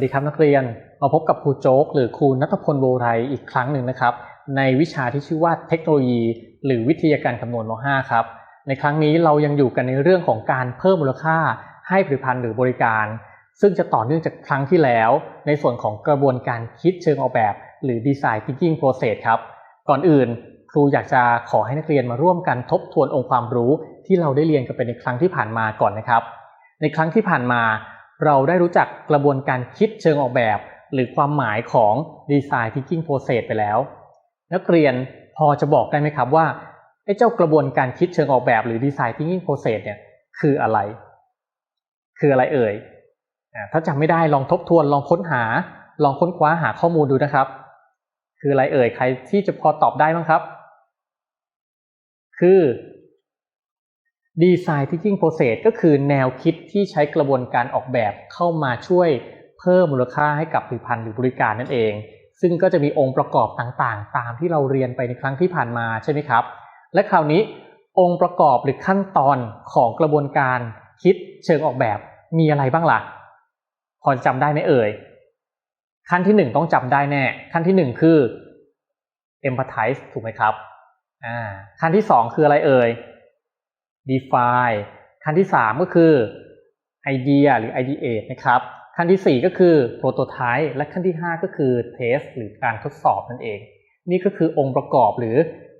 สวัสดีครับนักเรียนมาพบกับครูโจ๊ก หรือครูนัทพลโบไรอีกครั้งหนึ่งนะครับ ในวิชาที่ชื่อว่าเทคโนโลยี หรือวิทยาการคำนวณม .5 ครับ ในครั้งนี้เรายังอยู่กันในเรื่องของการเพิ่มมูลค่าให้ผลิตภัณฑ์หรือบริการ ซึ่งจะต่อเนื่องจากครั้งที่แล้ว ในส่วนของกระบวนการคิดเชิงออกแบบ หรือ Design Thinking Process ครับก่อนอื่น ครูอยากจะขอให้นักเรียนมาร่วมกันทบทวนองค์ความรู้ ที่เราได้เรียนกันไปในครั้งที่ผ่านมาก่อนนะครับ ในครั้งที่ผ่านมา เราได้รู้จักกระบวนการคิดเชิงออกแบบ หรือความหมายของ Design Thinking Process ไปแล้ว นักเรียนพอจะบอกได้ไหมครับว่าไอ้เจ้ากระบวนการคิดเชิงออกแบบหรือ Design Thinking Process เนี่ยคืออะไร คืออะไรเอ่ยถ้าจำไม่ได้ลองทบทวนลองค้นหา ลองค้นคว้าหาข้อมูลดูนะครับ คืออะไรเอ่ยใครที่จะพอตอบได้บ้างครับ คือ Design Thinking Process ก็คือแนวคิดที่ใช้กระบวนการออกแบบเข้ามาช่วยเพิ่มมูลค่าให้กับผลิตภัณฑ์หรือบริการนั่นเอง ซึ่งก็จะมีองค์ประกอบต่างๆ ตามที่เราเรียนไปในครั้งที่ผ่านมาใช่ไหมครับ และคราวนี้องค์ประกอบหรือขั้นตอนของกระบวนการคิดเชิงออกแบบมีอะไรบ้างล่ะ พอจำได้ไหมเอ่ย ขั้นที่หนึ่งต้องจำได้แน่ ขั้นที่หนึ่งคือ empathize ถูกไหมครับ อ่า ขั้นที่สองคืออะไรเอ่ย define ขั้นที่ 3 ก็คือ idea หรือ ideate นะครับ ขั้นที่ 4 ก็คือ prototype และขั้นที่ 5 ก็คือ test หรือการทดสอบนั่นเอง นี่ก็คือองค์ประกอบหรือ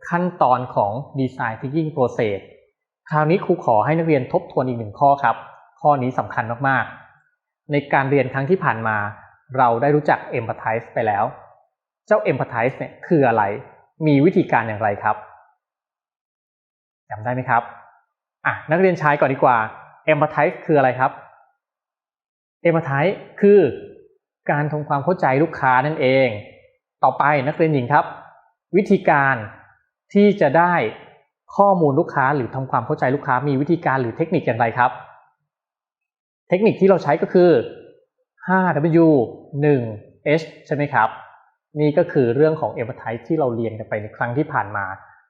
ขั้นตอนของ design thinking process คราวนี้ครูขอให้นักเรียนทบทวนอีกหนึ่งข้อครับ ข้อนี้สำคัญมากๆ ในการเรียนครั้งที่ผ่านมา เราได้รู้จัก empathize ไปแล้ว เจ้า empathize เนี่ยคืออะไร มีวิธีการอย่างไรครับจำได้ไหมครับ อะนักเรียนชายก่อนดีกว่า empathize คืออะไรครับ empathize คือการทำความเข้าใจลูกค้านั่นเอง ต่อไปนักเรียนหญิงครับ วิธีการที่จะได้ข้อมูลลูกค้าหรือทำความเข้าใจลูกค้ามีวิธีการหรือเทคนิคอย่างไรครับ เทคนิคที่เราใช้ก็คือ 5W 1H ใช่ไหมครับ นี่ก็คือเรื่องของ empathize ที่เราเรียนกันไปในครั้งที่ผ่านมา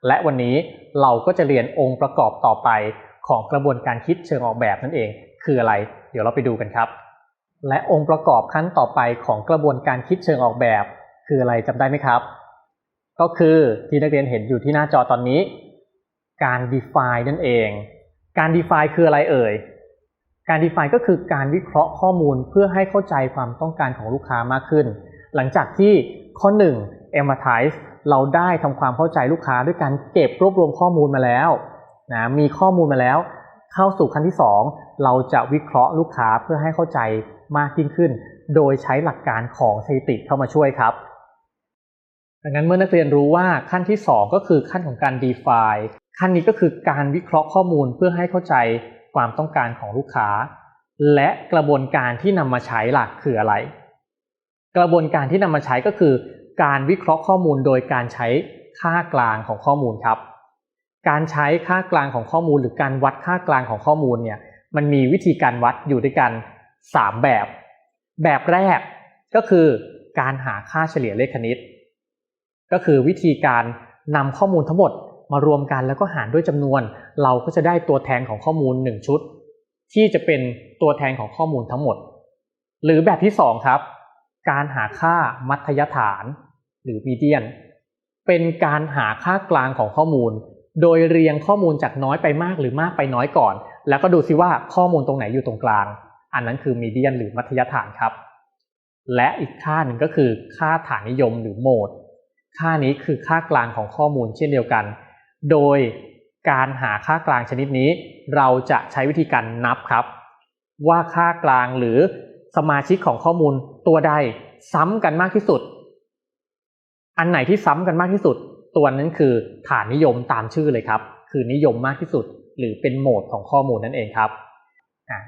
และวันนี้เราก็จะเรียนองค์ประกอบต่อไปของกระบวนการคิดเชิงออกแบบนั่นเอง คืออะไร เดี๋ยวเราไปดูกันครับ และองค์ประกอบขั้นต่อไปของกระบวนการคิดเชิงออกแบบ คืออะไรจำได้ไหมครับ ก็คือที่นักเรียนเห็นอยู่ที่หน้าจอตอนนี้ การ define นั่นเอง การ define คืออะไรเอ่ยการ define ก็คือการวิเคราะห์ข้อมูลเพื่อให้เข้าใจความต้องการของลูกค้ามากขึ้น หลังจากที่ข้อ 1 empathize เราได้ทำความเข้าใจลูกค้าด้วยการเก็บรวบรวมข้อมูลมาแล้วนะมีข้อมูลมาแล้ว เข้าสู่ขั้นที่ 2 เราจะวิเคราะห์ลูกค้าเพื่อให้เข้าใจมากยิ่งขึ้น โดยใช้หลักการของสถิติเข้ามาช่วยครับดังนั้นเมื่อนักเรียนรู้ว่าขั้นที่ 2 ก็คือขั้นของการ define ขั้นนี้ก็คือการวิเคราะห์ข้อมูลเพื่อให้เข้าใจความต้องการของลูกค้า และกระบวนการที่นำมาใช้หลักคืออะไร กระบวนการที่นำมาใช้ก็คือ การวิเคราะห์ข้อมูลโดยการใช้ค่ากลางของข้อมูลครับ การใช้ค่ากลางของข้อมูล หรือการวัดค่ากลางของข้อมูลเนี่ยมันมีวิธีการวัดอยู่ด้วยกัน 3 แบบ แบบแรกก็คือการหาค่าเฉลี่ยเลขคณิต ก็คือวิธีการนำข้อมูลทั้งหมดมารวมกันแล้วก็หารด้วยจำนวน เราก็จะได้ตัวแทนของข้อมูล 1 ชุด ที่จะเป็นตัวแทนของข้อมูลทั้งหมด หรือแบบที่ 2 ครับ การหาค่ามัธยฐาน หรือมีเดียน เป็นการหาค่ากลางของข้อมูล โดยเรียงข้อมูลจากน้อยไปมากหรือมากไปน้อยก่อน แล้วก็ดูซิว่าข้อมูลตรงไหนอยู่ตรงกลาง อันนั้นคือมีเดียนหรือมัธยฐานครับ และอีกค่าหนึ่งก็คือค่าฐานนิยมหรือโหมด ค่านี้คือค่ากลางของข้อมูลเช่นเดียวกัน โดยการหาค่ากลางชนิดนี้ เราจะใช้วิธีการนับครับ ว่าค่ากลางหรือสมาชิกของข้อมูลตัวใดซ้ำกันมากที่สุด อันไหนที่ซ้ำกันมากที่สุด ตัวนั้นคือฐานนิยมตามชื่อเลยครับ คือนิยมมากที่สุด หรือเป็นโหมดของข้อมูลนั่นเองครับ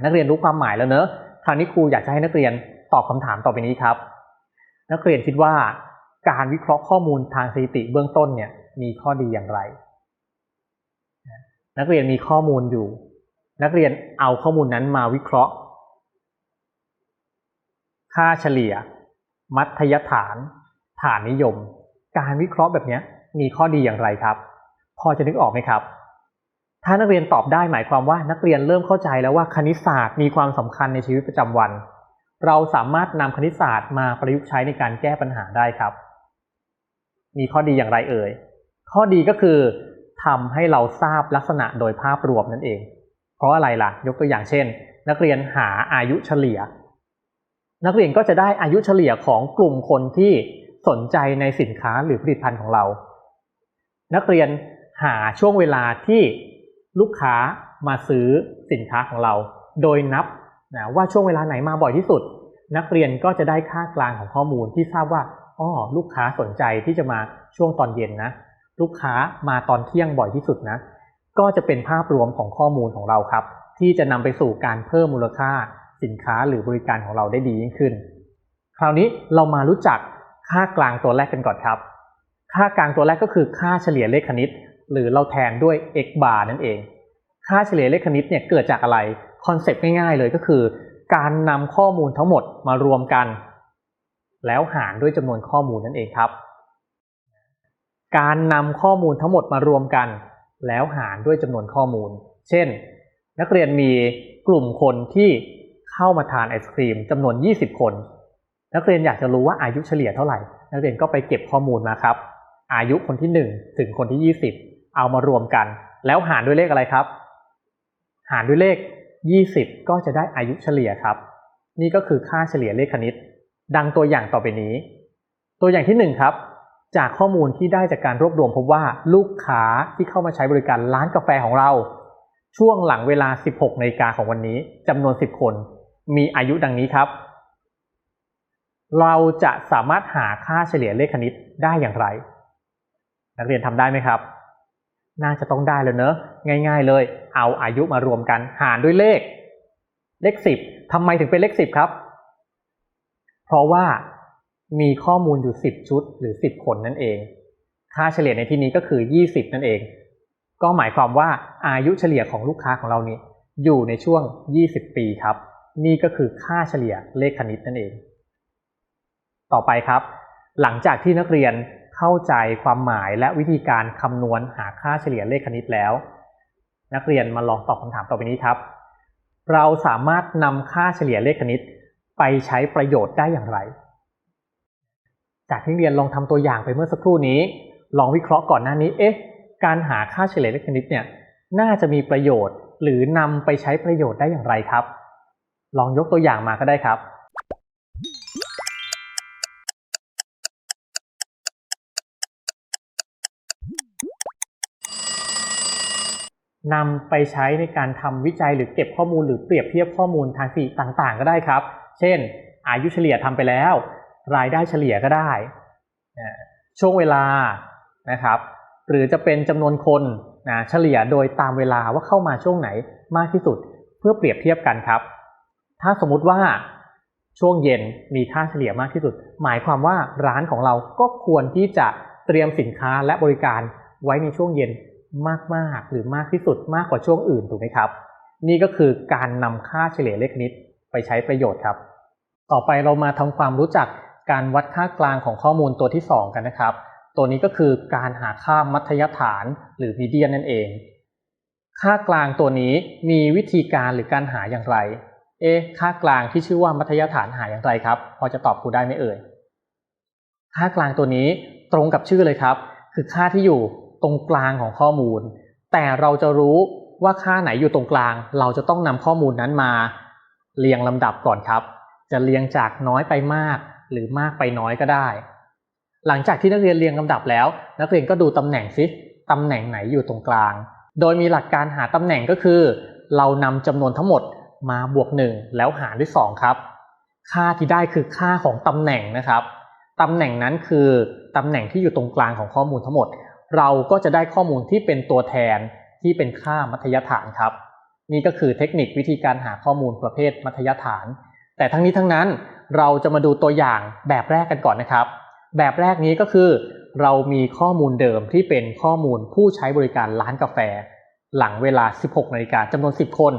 นักเรียนรู้ความหมายแล้วเนอะคราวนี้ครูอยากจะให้นักเรียนตอบคำถามต่อไปนี้ครับ นักเรียนคิดว่าการวิเคราะห์ข้อมูลทางสถิติเบื้องต้นเนี่ยมีข้อดีอย่างไร นักเรียนมีข้อมูลอยู่ นักเรียนเอาข้อมูลนั้นมาวิเคราะห์ ค่าเฉลี่ย มัธยฐาน ฐานนิยม การวิเคราะห์แบบนี้มีข้อดีอย่างไรครับ พอจะนึกออกไหมครับ ถ้านักเรียนตอบได้หมายความว่านักเรียนเริ่มเข้าใจแล้วว่าคณิตศาสตร์มีความสำคัญในชีวิตประจำวัน เราสามารถนำคณิตศาสตร์มาประยุกต์ใช้ในการแก้ปัญหาได้ครับ มีข้อดีอย่างไรเอ่ย ข้อดีก็คือทำให้เราทราบลักษณะโดยภาพรวมนั่นเอง เพราะอะไรล่ะ ยกตัวอย่างเช่น นักเรียนหาอายุเฉลี่ย นักเรียนก็จะได้อายุเฉลี่ยของกลุ่มคนที่ สนใจในสินค้าหรือผลิตภัณฑ์ของเรา นักเรียนหาช่วงเวลาที่ลูกค้ามาซื้อสินค้าของเรา โดยนับนะว่าช่วงเวลาไหนมาบ่อยที่สุด นักเรียนก็จะได้ค่ากลางของข้อมูลที่ทราบว่าอ้อลูกค้าสนใจที่จะมาช่วงตอนเย็นนะ ลูกค้ามาตอนเที่ยงบ่อยที่สุดนะ ก็จะเป็นภาพรวมของข้อมูลของเราครับ ที่จะนำไปสู่การเพิ่มมูลค่าสินค้าหรือบริการของเราได้ดียิ่งขึ้น คราวนี้เรามารู้จัก ค่ากลางตัวแรกกันก่อนครับ ค่ากลางตัวแรกก็คือค่าเฉลี่ยเลขคณิต หรือเราแทนด้วย x bar นั่นเอง ค่าเฉลี่ยเลขคณิตเนี่ยเกิดจากอะไรคอนเซปต์ง่ายๆเลยก็คือ การนำข้อมูลทั้งหมดมารวมกัน แล้วหารด้วยจำนวนข้อมูลนั่นเองครับ การนำข้อมูลทั้งหมดมารวมกัน แล้วหารด้วยจำนวนข้อมูล เช่น นักเรียนมีกลุ่มคนที่เข้ามาทานไอศครีมจำนวน 20 คน นักเรียนอยากจะรู้ว่าอายุเฉลี่ยเท่าไหร่ นักเรียนก็ไปเก็บข้อมูลมาครับ อายุคนที่ 1 ถึงคนที่ 20 เอามารวมกัน แล้วหารด้วยเลขอะไรครับ หารด้วยเลข 20 ก็จะได้อายุเฉลี่ยครับ นี่ก็คือค่าเฉลี่ยเลขคณิต ดังตัวอย่างต่อไปนี้ ตัวอย่างที่1ครับจากข้อมูลที่ได้จากการรวบรวมพบว่าลูกค้าที่เข้ามาใช้บริการร้านกาแฟของเรา ช่วงหลังเวลา 16นาฬิกาของวันนี้จำนวน 10 คน มีอายุดังนี้ครับ เราจะสามารถหาค่าเฉลี่ยเลขคณิตได้อย่างไร นักเรียนทำได้ไหมครับ น่าจะต้องได้แล้วเนอะง่าย ๆ เลย เอาอายุมารวมกันหารด้วยเลข เลข 10ทำไมถึงเป็นเลข 10 ครับ เพราะว่ามีข้อมูลอยู่ 10 ชุดหรือ 10คนนั่นเอง ค่าเฉลี่ยในที่นี้ก็คือ 20 นั่นเอง ก็หมายความว่าอายุเฉลี่ยของลูกค้าของเรานี้อยู่ในช่วง 20 ปีครับ นี่ก็คือค่าเฉลี่ยเลขคณิตนั่นเอง ต่อไปครับ หลังจากที่นักเรียนเข้าใจความหมายและวิธีการคำนวณหาค่าเฉลี่ยเลขคณิตแล้ว นักเรียนมาลองตอบคำถามต่อไปนี้ครับ เราสามารถนำค่าเฉลี่ยเลขคณิตไปใช้ประโยชน์ได้อย่างไร จากที่เรียนลองทำตัวอย่างไปเมื่อสักครู่นี้ ลองวิเคราะห์ก่อนหน้านี้เอ๊ะการหาค่าเฉลี่ยเลขคณิตเนี่ยน่าจะมีประโยชน์หรือนำไปใช้ประโยชน์ได้อย่างไรครับ ลองยกตัวอย่างมาก็ได้ครับ นำไปใช้ในการทำวิจัยหรือเก็บข้อมูลหรือเปรียบเทียบข้อมูลทางสี่ต่างๆ ก็ได้ครับ เช่น อายุเฉลี่ยทำไปแล้ว รายได้เฉลี่ยก็ได้ ช่วงเวลานะครับ หรือจะเป็นจำนวนคนนะเฉลี่ยโดยตามเวลาว่าเข้ามาช่วงไหนมากที่สุด เพื่อเปรียบเทียบกันครับ ถ้าสมมติว่าช่วงเย็นมีค่าเฉลี่ยมากที่สุด หมายความว่าร้านของเราก็ควรที่จะเตรียมสินค้าและบริการไว้ในช่วงเย็น มากๆหรือมากที่สุดมากกว่าช่วงอื่นถูกไหมครับ นี่ก็คือการนำค่าเฉลี่ยเลขคณิตไปใช้ประโยชน์ครับ ต่อไปเรามาทำความรู้จักการวัดค่ากลางของข้อมูลตัวที่ 2 กันนะครับ ตัวนี้ก็คือการหาค่ามัธยฐานหรือมีเดียนนั่นเอง ค่ากลางตัวนี้มีวิธีการหรือการหาอย่างไร เอ๊ค่ากลางที่ชื่อว่ามัธยฐานหาอย่างไรครับ พอจะตอบครูได้ไหมเอ่ย ค่ากลางตัวนี้ตรงกับชื่อเลยครับ คือค่าที่อยู่ ตรงกลางของข้อมูล แต่เราจะรู้ว่าค่าไหนอยู่ตรงกลาง เราจะต้องนำข้อมูลนั้นมา เรียงลำดับก่อนครับ จะเรียงจากน้อยไปมาก หรือมากไปน้อยก็ได้ หลังจากที่นักเรียนเรียงลำดับแล้ว นักเรียนก็ดูตำแหน่งซิตำแหน่งไหนอยู่ตรงกลาง โดยมีหลักการหาตำแหน่งก็คือ เรานำจำนวนทั้งหมดมาบวก 1 แล้วหารด้วย 2 ครับ ค่าที่ได้คือค่าของตำแหน่งนะครับตำแหน่งนั้นคือตำแหน่งที่อยู่ตรงกลางของข้อมูลทั้งหมด เราก็จะได้ข้อมูลที่เป็นตัวแทนที่เป็นค่ามัธยฐานครับ นี่ก็คือเทคนิควิธีการหาข้อมูลประเภทมัธยฐาน แต่ทั้งนี้ทั้งนั้นเราจะมาดูตัวอย่างแบบแรกกันก่อนนะครับ แบบแรกนี้ก็คือ เรามีข้อมูลเดิมที่เป็นข้อมูลผู้ใช้บริการร้านกาแฟ หลังเวลา 16นาฬิกาจำนวน 10 คน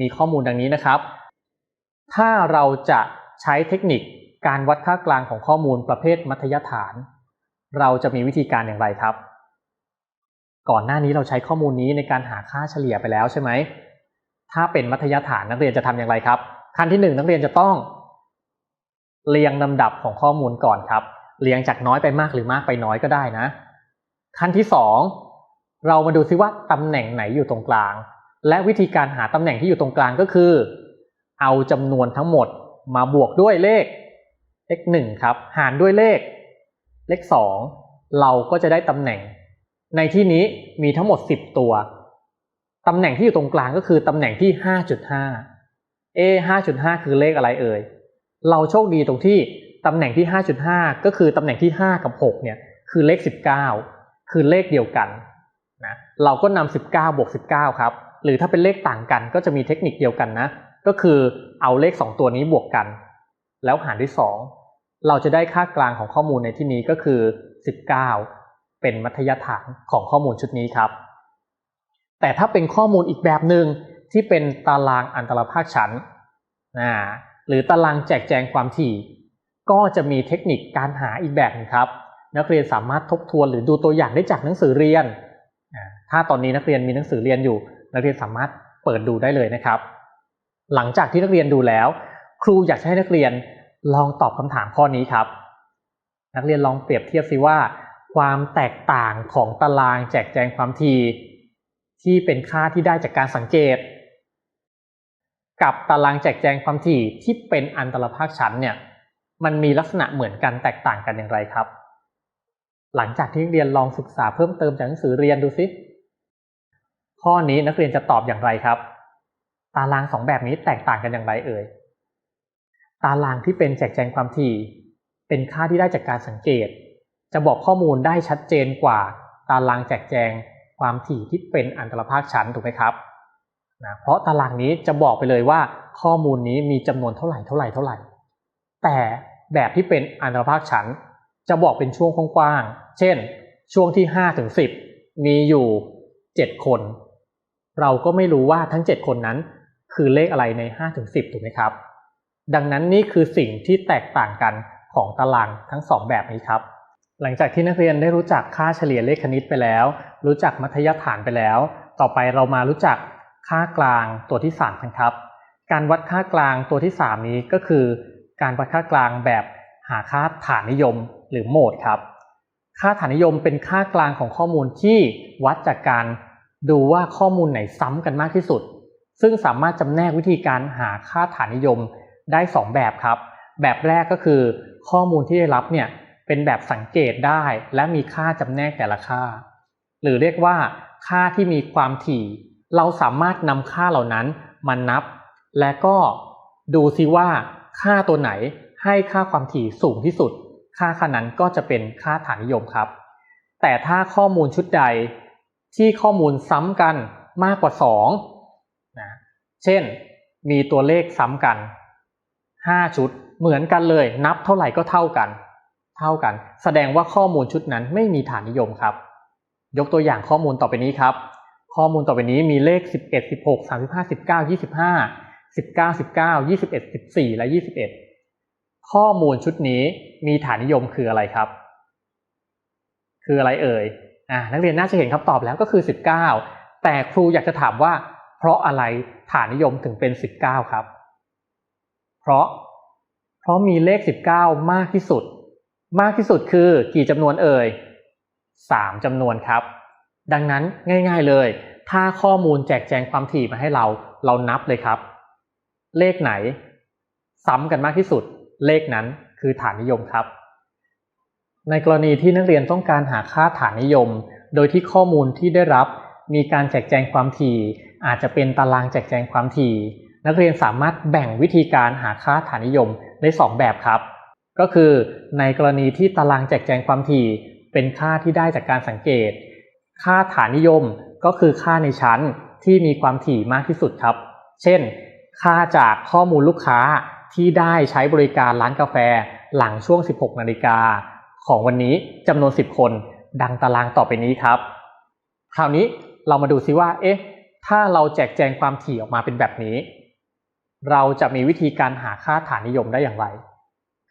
มีข้อมูลดังนี้นะครับ ถ้าเราจะใช้เทคนิคการวัดค่ากลางของข้อมูลประเภทมัธยฐาน เราจะมีวิธีการอย่างไรครับ ก่อนหน้านี้เราใช้ข้อมูลนี้ในการหาค่าเฉลี่ยไปแล้วใช่ไหม ถ้าเป็นมัธยฐานนักเรียนจะทำอย่างไรครับ ขั้นที่หนึ่งนักเรียนจะต้องเรียงลำดับของข้อมูลก่อนครับ เรียงจากน้อยไปมากหรือมากไปน้อยก็ได้นะ ขั้นที่สองเรามาดูซิว่าตำแหน่งไหนอยู่ตรงกลาง และวิธีการหาตำแหน่งที่อยู่ตรงกลางก็คือ เอาจำนวนทั้งหมดมาบวกด้วยเลข เลขหนึ่งครับ หารด้วยเลข เลขสองเราก็จะได้ตำแหน่ง ในที่นี้มีทั้งหมด 10 ตัว ตำแหน่งที่อยู่ตรงกลางก็คือตำแหน่งที่ 5.5 เอ 5.5 คือเลขอะไรเอ่ย เราโชคดีตรงที่ตำแหน่งที่ 5.5 ก็คือตำแหน่งที่ 5 กับ 6 เนี่ย คือเลข 19 คือเลขเดียวกันนะ เราก็นำ 19บวก19 ครับ หรือถ้าเป็นเลขต่างกันก็จะมีเทคนิคเดียวกันนะ ก็คือเอาเลข 2 ตัวนี้บวกกัน แล้วหารด้วย 2 เราจะได้ค่ากลางของข้อมูลในที่นี้ก็คือ 19 เป็นมัธยฐานของข้อมูลชุดนี้ครับ แต่ถ้าเป็นข้อมูลอีกแบบหนึ่งที่เป็นตารางอันตรภาคชั้นนะหรือตารางแจกแจงความถี่ ก็จะมีเทคนิคการหาอีกแบบหนึงครับ นักเรียนสามารถทบทวนหรือดูตัวอย่างได้จากหนังสือเรียน ถ้าตอนนี้นักเรียนมีหนังสือเรียนอยู่ นักเรียนสามารถเปิดดูได้เลยนะครับ หลังจากที่นักเรียนดูแล้ว ครูอยากให้นักเรียนลองตอบคำถามข้อนี้ครับ นักเรียนลองเปรียบเทียบสิว่า ความแตกต่างของตารางแจกแจงความถี่ที่เป็นค่าที่ได้จากการสังเกต กับตารางแจกแจงความถี่ที่เป็นอันตรภาคชั้นเนี่ยมันมีลักษณะเหมือนกันแตกต่างกันอย่างไรครับ หลังจากที่นักเรียนลองศึกษาเพิ่มเติมจากหนังสือเรียนดูสิข้อนี้นักเรียนจะตอบอย่างไรครับ ตารางสองแบบนี้แตกต่างกันอย่างไรเอ่ยตารางที่เป็นแจกแจงความถี่ เป็นค่าที่ได้จากการสังเกต จะบอกข้อมูลได้ชัดเจนกว่าตารางแจกแจงความถี่ที่เป็นอันตรภาคชั้นถูกไหมครับนะเพราะตารางนี้จะบอกไปเลยว่าข้อมูลนี้มีจำนวนเท่าไหร่เท่าไหร่เท่าไหร่ แต่แบบที่เป็นอันตรภาคชั้นจะบอกเป็นช่วงกว้างๆ เช่น ช่วงที่5ถึง10 มีอยู่ 7 คน เราก็ไม่รู้ว่าทั้ง 7 คนนั้น คือเลขอะไรใน5ถึง10 ถูกไหมครับ ดังนั้นนี่คือสิ่งที่แตกต่างกันของตารางทั้ง 2 แบบนี้ครับ หลังจากที่นักเรียนได้รู้จักค่าเฉลี่ยเลขคณิตไปแล้ว รู้จักมัธยฐานไปแล้ว ต่อไปเรามารู้จักค่ากลางตัวที่3กันครับ การวัดค่ากลางตัวที่ 3 นี้ก็คือ การวัดค่ากลางแบบหาค่าฐานนิยมหรือโหมดครับ ค่าฐานนิยมเป็นค่ากลางของข้อมูลที่วัดจากการดูว่าข้อมูลไหนซ้ำกันมากที่สุด ซึ่งสามารถจำแนกวิธีการหาค่าฐานนิยมได้ 2 แบบครับ แบบแรกก็คือข้อมูลที่ได้รับเนี่ย เป็นแบบสังเกตได้และมีค่าจำแนกแต่ละค่า หรือเรียกว่า ค่าที่มีความถี่ เราสามารถนำค่าเหล่านั้นมานับ และก็ดูซิว่า ค่าตัวไหนให้ค่าความถี่สูงที่สุด ค่าค่านั้นก็จะเป็นค่าฐานนิยมครับ แต่ถ้าข้อมูลชุดใด ที่ข้อมูลซ้ำกันมากกว่า2นะเช่น มีตัวเลขซ้ำกัน 5 ชุดเหมือนกันเลย นับเท่าไหร่ก็เท่ากัน เท่ากัน แสดงว่าข้อมูลชุดนั้นไม่มีฐานนิยมครับ ยกตัวอย่างข้อมูลต่อไปนี้ครับ ข้อมูลต่อไปนี้มีเลข 11 16 35 19 25 19 19 21 14 และ 21 ข้อมูลชุดนี้มีฐานนิยมคืออะไรครับ คืออะไรเอ่ยอ่านักเรียนน่าจะเห็นคำตอบแล้วก็คือ 19 แต่ครูอยากจะถามว่า เพราะอะไรฐานนิยมถึงเป็น 19 ครับ เพราะ เพราะมีเลข 19 มากที่สุด มากที่สุดคือกี่จำนวนเอ่ย3จำนวนครับ ดังนั้นง่ายๆเลย ถ้าข้อมูลแจกแจงความถี่มาให้เราเรานับเลยครับ เลขไหน ซ้ำกันมากที่สุด เลขนั้นคือฐานนิยมครับ ในกรณีที่นักเรียนต้องการหาค่าฐานนิยม โดยที่ข้อมูลที่ได้รับ มีการแจกแจงความถี่ อาจจะเป็นตารางแจกแจงความถี่ นักเรียนสามารถแบ่งวิธีการหาค่าฐานนิยมได้ 2 แบบครับ ก็คือในกรณีที่ตารางแจกแจงความถี่เป็นค่าที่ได้จากการสังเกต ค่าฐานนิยมก็คือค่าในชั้นที่มีความถี่มากที่สุดครับ เช่น ค่าจากข้อมูลลูกค้าที่ได้ใช้บริการร้านกาแฟหลังช่วง 16 นาฬิกาของวันนี้จำนวน 10 คน ดังตารางต่อไปนี้ครับ คราวนี้เรามาดูซิว่า เอ๊ะ ถ้าเราแจกแจงความถี่ออกมาเป็นแบบนี้ เราจะมีวิธีการหาค่าฐานนิยมได้อย่างไร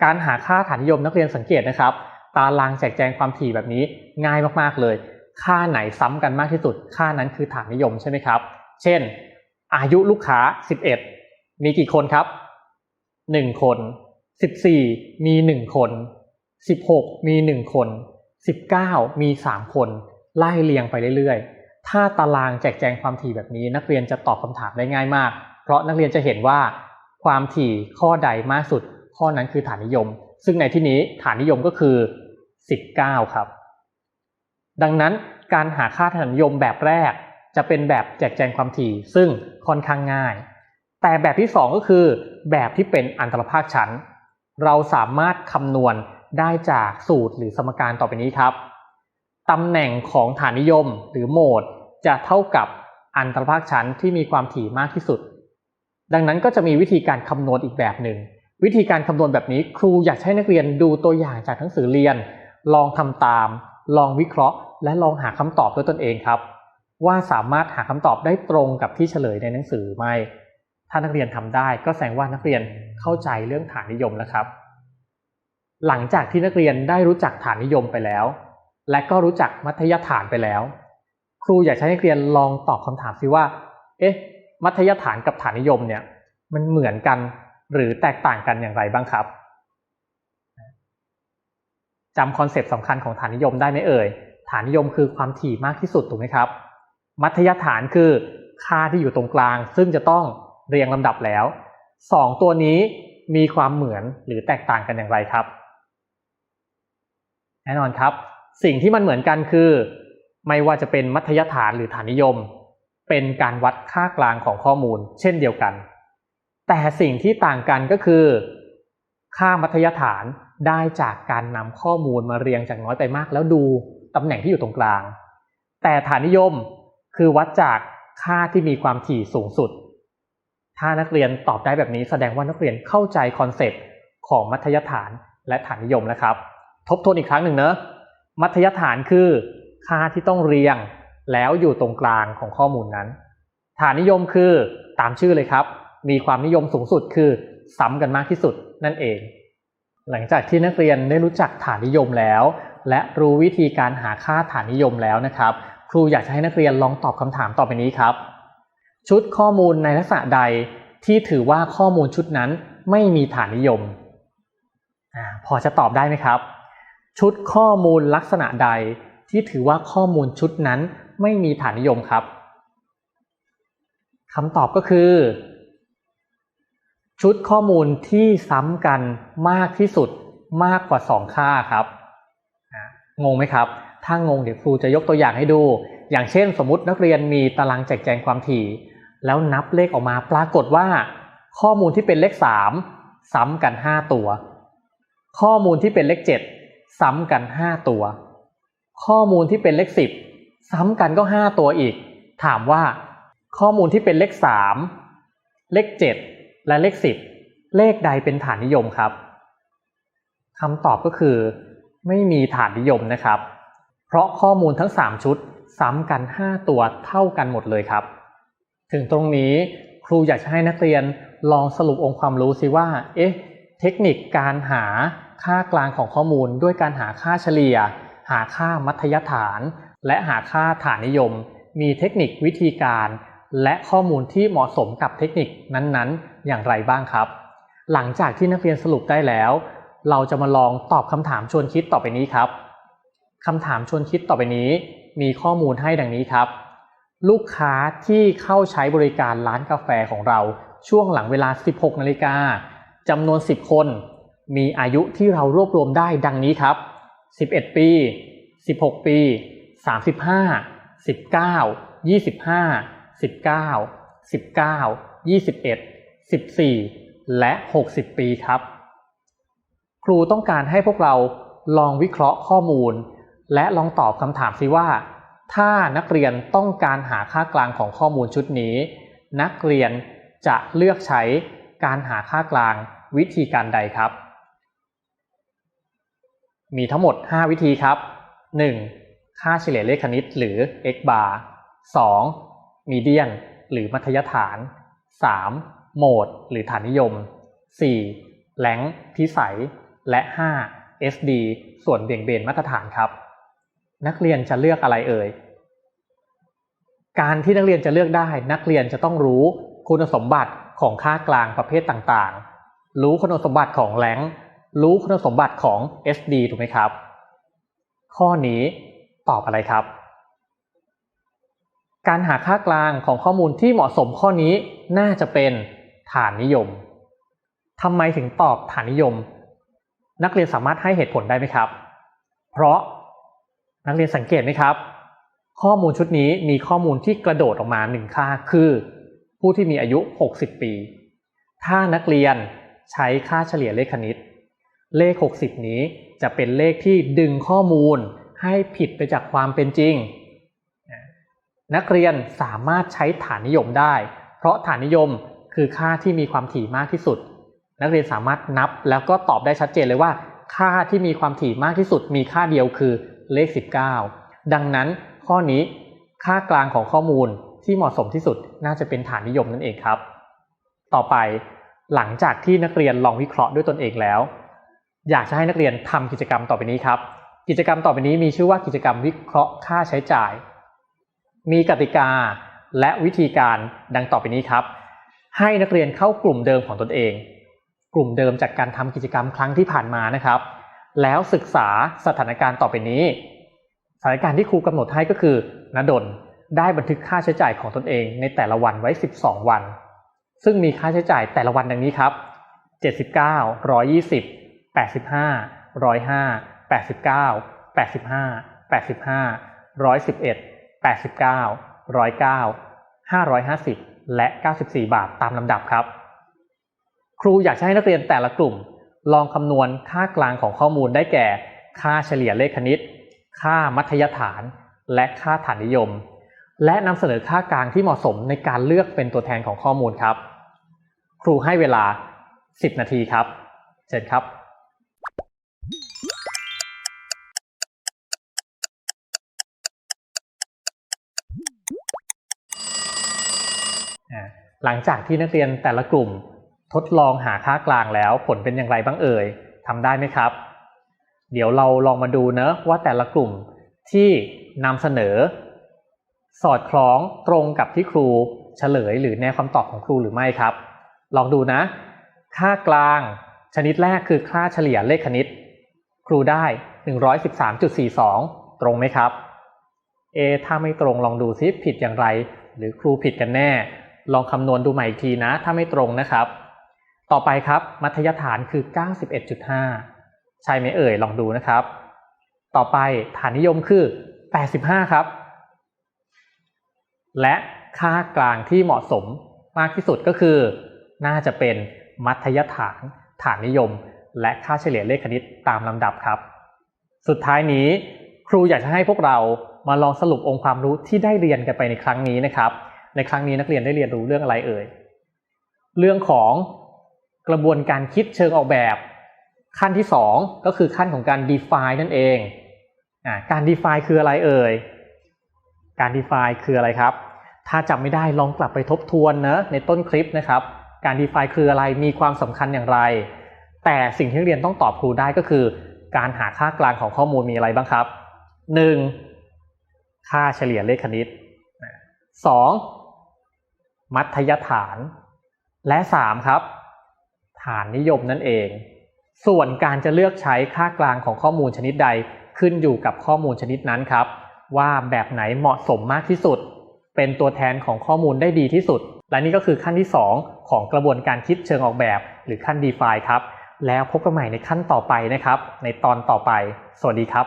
การหาค่าฐานนิยมนักเรียนสังเกตนะครับ ตารางแจกแจงความถี่แบบนี้ง่ายมากๆเลย ค่าไหนซ้ำกันมากที่สุด ค่านั้นคือฐานนิยมใช่ไหมครับ เช่น อายุลูกค้า 11 มีกี่คนครับ 1 คน 14 มี 1 คน 16 มี 1 คน 19 มี 3 คน ไล่เรียงไปเรื่อยๆ ถ้าตารางแจกแจงความถี่แบบนี้ นักเรียนจะตอบคำถามได้ง่ายมาก เพราะนักเรียนจะเห็นว่าความถี่ข้อใดมากสุด ข้อนั้นคือฐานนิยม ซึ่งในที่นี้ฐานนิยมก็คือ 19 ครับ ดังนั้นการหาค่าฐานนิยมแบบแรกจะเป็นแบบแจกแจงความถี่ ซึ่งค่อนข้างง่าย แต่แบบที่ 2 ก็คือแบบที่เป็นอันตรภาคชั้น เราสามารถคำนวณได้จากสูตรหรือสมการต่อไปนี้ครับตำแหน่งของฐานนิยมหรือโหมด จะเท่ากับอันตรภาคชั้นที่มีความถี่มากที่สุด ดังนั้นก็จะมีวิธีการคำนวณอีกแบบหนึ่ง วิธีการคำนวณแบบนี้ครูอยากให้นักเรียนดูตัวอย่างจากหนังสือเรียน ลองทำตาม ลองวิเคราะห์ และลองหาคำตอบด้วยตนเองครับ ว่าสามารถหาคำตอบได้ตรงกับที่เฉลยในหนังสือไหมถ้านักเรียนทำได้ก็แสดงว่านักเรียนเข้าใจเรื่องฐานนิยมแล้วครับ หลังจากที่นักเรียนได้รู้จักฐานนิยมไปแล้ว และก็รู้จักมัธยฐานไปแล้ว ครูอยากให้นักเรียนลองตอบคำถามซิว่า เอ๊ะ มัธยฐานกับฐานนิยมเนี่ยมันเหมือนกัน หรือแตกต่างกันอย่างไรบ้างครับจำคอนเซปต์สำคัญของฐานนิยมได้ไหมเอ่ย ฐานนิยมคือความถี่มากที่สุดถูกไหมครับ มัธยฐานคือค่าที่อยู่ตรงกลาง ซึ่งจะต้องเรียงลำดับแล้วสองตัวนี้มีความเหมือนหรือแตกต่างกันอย่างไรครับ แน่นอนครับ สิ่งที่มันเหมือนกันคือ ไม่ว่าจะเป็นมัธยฐานหรือฐานนิยม เป็นการวัดค่ากลางของข้อมูล เช่นเดียวกัน แต่สิ่งที่ต่างกันก็คือ ค่ามัธยฐานได้จากการนำข้อมูลมาเรียงจากน้อยไปมาก แล้วดูตำแหน่งที่อยู่ตรงกลาง แต่ฐานนิยมคือวัดจากค่าที่มีความถี่สูงสุด ถ้านักเรียนตอบได้แบบนี้แสดงว่านักเรียนเข้าใจคอนเซปต์ของมัธยฐานและฐานนิยมแล้วครับ ทบทวนอีกครั้งหนึ่งเนอะมัธยฐานคือ ค่าที่ต้องเรียงแล้วอยู่ตรงกลางของข้อมูลนั้น ฐานนิยมคือตามชื่อเลยครับ มีความนิยมสูงสุดคือซ้ำกันมากที่สุดนั่นเอง หลังจากที่นักเรียนได้รู้จักฐานนิยมแล้ว และรู้วิธีการหาค่าฐานนิยมแล้วนะครับ ครูอยากจะให้นักเรียนลองตอบคำถามต่อไปนี้ครับ ชุดข้อมูลในลักษณะใดที่ถือว่าข้อมูลชุดนั้นไม่มีฐานนิยมอพอจะตอบได้ไหมครับ ชุดข้อมูลลักษณะใดที่ถือว่าข้อมูลชุดนั้นไม่มีฐานนิยมครับคำตอบก็คือ ชุดข้อมูลที่ซ้ำกันมากที่สุดมากกว่า 2 ค่าครับงงไหมครับ ถ้างงเดี๋ยวครูจะยกตัวอย่างให้ดู อย่างเช่น สมมตินักเรียนมีตารางแจกแจงความถี่ แล้วนับเลขออกมาปรากฏว่า ข้อมูลที่เป็นเลข 3 ซ้ำกัน 5 ตัว ข้อมูลที่เป็นเลข 7 ซ้ำกัน 5 ตัว ข้อมูลที่เป็นเลข 10 ซ้ำกันก็ 5 ตัวอีก ถามว่า ข้อมูลที่เป็นเลข 3 เลข 7 และเลข10เลขใดเป็นฐานนิยมครับคำตอบก็คือ ไม่มีฐานนิยมนะครับ เพราะข้อมูลทั้ง 3 ชุดซ้ำกัน 5 ตัวเท่ากันหมดเลยครับ ถึงตรงนี้ครูอยากจะให้นักเรียนลองสรุปองค์ความรู้สิว่า เอ๊ะ เทคนิคการหาค่ากลางของข้อมูลด้วยการหาค่าเฉลี่ย หาค่ามัธยฐาน และหาค่าฐานนิยม มีเทคนิควิธีการ และข้อมูลที่เหมาะสมกับเทคนิคนั้นๆ อย่างไรบ้างครับ หลังจากที่นักเรียนสรุปได้แล้ว เราจะมาลองตอบคำถามชวนคิดต่อไปนี้ครับคำถามชวนคิดต่อไปนี้ มีข้อมูลให้ดังนี้ครับ ลูกค้าที่เข้าใช้บริการร้านกาแฟของเราช่วงหลังเวลา 16 นาฬิกาจำนวน 10 คน มีอายุที่เรารวบรวมได้ดังนี้ครับ 11 ปี 16 ปี 35 19 25 19 19 21 14และ60ปีครับ ครูต้องการให้พวกเราลองวิเคราะห์ข้อมูล และลองตอบคำถามซิว่า ถ้านักเรียนต้องการหาค่ากลางของข้อมูลชุดนี้ นักเรียนจะเลือกใช้การหาค่ากลางวิธีการใดครับ มีทั้งหมด 5 วิธีครับ 1. ค่าเฉลี่ยเลขคณิตหรือ x bar 2. มีเดียน หรือมัธยฐาน 3. โหมด หรือฐานนิยม 4. แหลงพิสัย และ 5. SD ส่วนเบี่ยงเบนมาตรฐานครับ นักเรียนจะเลือกอะไรเอ่ย การที่นักเรียนจะเลือกได้ นักเรียนจะต้องรู้คุณสมบัติของค่ากลางประเภทต่างๆ รู้คุณสมบัติของแรงรู้คุณสมบัติของ SD ถูกไหมครับ ข้อนี้ตอบอะไรครับ การหาค่ากลางของข้อมูลที่เหมาะสมข้อนี้น่าจะเป็นฐานนิยมทำไมถึงตอบฐานนิยม นักเรียนสามารถให้เหตุผลได้ไหมครับ เพราะนักเรียนสังเกตไหมครับ ข้อมูลชุดนี้มีข้อมูลที่กระโดดออกมาหนึ่งค่าคือ ผู้ที่มีอายุ 60 ปี ถ้านักเรียนใช้ค่าเฉลี่ยเลขคณิต เลข 60 นี้จะเป็นเลขที่ดึงข้อมูลให้ผิดไปจากความเป็นจริง นักเรียนสามารถใช้ฐานนิยมได้ เพราะฐานนิยมคือค่าที่มีความถี่มากที่สุด นักเรียนสามารถนับแล้วก็ตอบได้ชัดเจนเลยว่า ค่าที่มีความถี่มากที่สุด มีค่าเดียวคือเลข 19 ดังนั้นข้อนี้ค่ากลางของข้อมูลที่เหมาะสมที่สุดน่าจะเป็นฐานนิยมนั่นเองครับ ต่อไปหลังจากที่นักเรียนลองวิเคราะห์ด้วยตนเองแล้ว อยากจะให้นักเรียนทำกิจกรรมต่อไปนี้ครับ กิจกรรมต่อไปนี้มีชื่อว่ากิจกรรมวิเคราะห์ค่าใช้จ่าย มีกติกาและวิธีการดังต่อไปนี้ครับ ให้นักเรียนเข้ากลุ่มเดิมของตนเอง กลุ่มเดิมจากการทำกิจกรรมครั้งที่ผ่านมานะครับ แล้วศึกษาสถานการณ์ต่อไปนี้ สถานการณ์ที่ครูกำหนดให้ก็คือนดลได้บันทึกค่าใช้จ่ายของตนเองในแต่ละวันไว้ 12 วัน ซึ่งมีค่าใช้จ่ายแต่ละวันดังนี้ครับ 79 120 85 105 89 85 85 111 89 109 550 และ 94 บาทตามลำดับครับ ครูอยากให้นักเรียนแต่ละกลุ่ม ลองคำนวณค่ากลางของข้อมูลได้แก่ ค่าเฉลี่ยเลขคณิต ค่ามัธยฐาน และค่าฐานนิยม และนำเสนอค่ากลางที่เหมาะสมในการเลือกเป็นตัวแทนของข้อมูลครับ ครูให้เวลา 10 นาทีครับ เชิญครับ หลังจากที่นักเรียนแต่ละกลุ่ม ทดลองหาค่ากลางแล้วผลเป็นอย่างไรบ้างเอ่ยทำได้ไหมครับ เดี๋ยวเราลองมาดูเนอะว่าแต่ละกลุ่มที่นำเสนอ สอดคล้องตรงกับที่ครูเฉลยหรือแนวคำตอบของครูหรือไม่ครับ ลองดูนะ ค่ากลางชนิดแรกคือค่าเฉลี่ยเลขคณิต ครูได้ 113.42 ตรงไหมครับ เอ ถ้าไม่ตรงลองดูซิผิดอย่างไร หรือครูผิดกันแน่ ลองคำนวณดูใหม่อีกทีนะ ถ้าไม่ตรงนะครับ ต่อไปครับมัธยฐานคือ 91.5 ใช่ไหมเอ่ย ลองดูนะครับ ต่อไปฐานนิยมคือ 85 ครับ และค่ากลางที่เหมาะสมมากที่สุดก็คือ น่าจะเป็นมัธยฐาน ฐานนิยม และค่าเฉลี่ยเลขคณิตตามลำดับครับ สุดท้ายนี้ครูอยากจะให้พวกเรามาลองสรุปองค์ความรู้ที่ได้เรียนกันไปในครั้งนี้นะครับ ในครั้งนี้นักเรียนได้เรียนรู้เรื่องอะไรเอ่ย เรื่องของกระบวนการคิดเชิงออกแบบขั้นที่ 2 ก็คือขั้นของการ define นั่นเองอการ define คืออะไรเอ่ย การ define คืออะไรครับ ถ้าจำไม่ได้ลองกลับไปทบทวนนะในต้นคลิปนะครับ การ define คืออะไรมีความสำคัญอย่างไร แต่สิ่งที่เรียนต้องตอบครูได้ก็คือ การหาค่ากลางของข้อมูลมีอะไรบ้างครับ 1. ค่าเฉลี่ยเลขคณิต 2. มัธยฐาน และ 3 ครับ ฐานนิยมนั่นเอง ส่วนการจะเลือกใช้ค่ากลางของข้อมูลชนิดใดขึ้นอยู่กับข้อมูลชนิดนั้นครับ ว่าแบบไหนเหมาะสมมากที่สุด เป็นตัวแทนของข้อมูลได้ดีที่สุด และนี่ก็คือขั้นที่ 2 ของกระบวนการคิดเชิงออกแบบ หรือขั้น define ครับ แล้วพบกันใหม่ในขั้นต่อไปนะครับ ในตอนต่อไป สวัสดีครับ